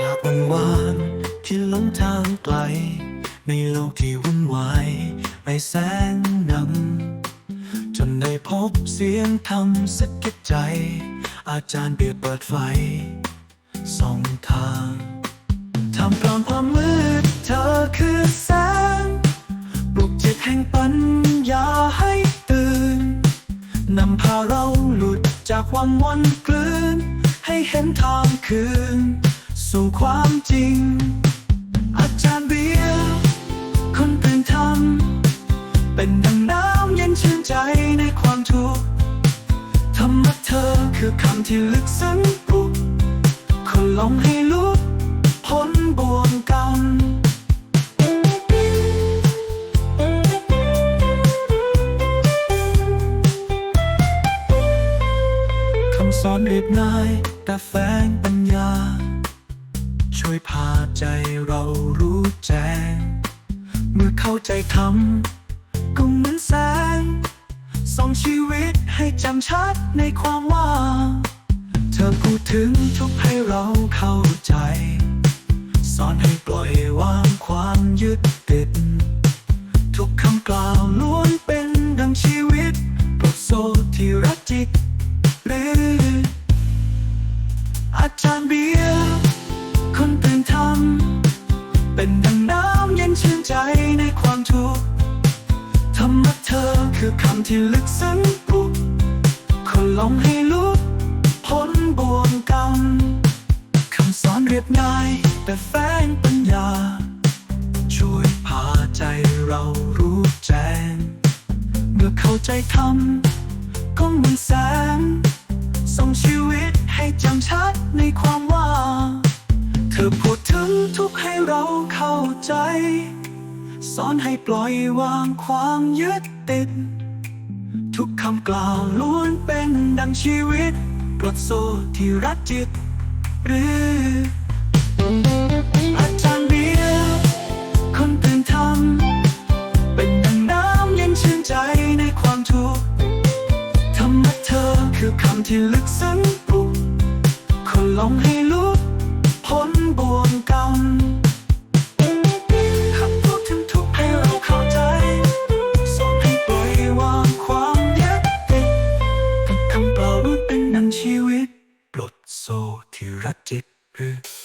จากวันวานที่หลงทางไกล ในโลกที่วุ่นวายไม่แสนนำจนได้พบเสียงธรรมสะกิดใจ อาจารย์เบียดเปิดไฟสองทางทำกลางความมืดเธอคือแสงปลุกจิตแห่งปัญญาให้ตื่นนำพาเราหลุดจากควังวนกลืน ให้เห็นทางคืน สู่ความจริง อาจารย์เบียร์คนตื่นธรรมเป็นดังน้ำเย็นชื่นใจในความทุกข์ธรรมะเธอคือคำที่ลึกซึ้งปลุกคนลงให้ลุกพ้นบ่วงกรรมคำสอนเรียบง่ายแต่แฝงปัญญา ช่วยพาใจเรารู้แจ้ง เมื่อเข้าใจธรรมก็เหมือนแสงส่องชีวิตให้จำชัดในความว่า เธอพูดถึงทุกให้เราเข้าใจ สอนให้ปล่อยวางความยึดติด ทุกคำกล่าวล้วนเป็นดังชีวิตปลดโซที่รักจิตหรืออาจารย์เบียร์ ธรรมะเธอคือคำที่ลึกซึ้งปลุกคนลงให้ลุกพ้นบ่วงกรรมคำสอนเรียบง่าย แต่แฝงปัญญา ช่วยพาใจเรารู้แจ้ง เมื่อเข้าใจธรรมก็เหมือนแสงส่งชีวิตให้จำชัดในความว่า เธอพูดถึงทุกให้เราเข้าใจ สอนให้ปล่อยวางความยึดติด ทุกคำกล่าวล้วนเป็นดังชีวิตปลดโซ่ที่รัดจิต หรืออาจารย์เบียร์คนตื่นทำเป็นดังน้ำเย็นชื่นใจในความทุกข์ธรรมะเธอคือคำที่ลึกซึ้งปลุกคนลงให้ I.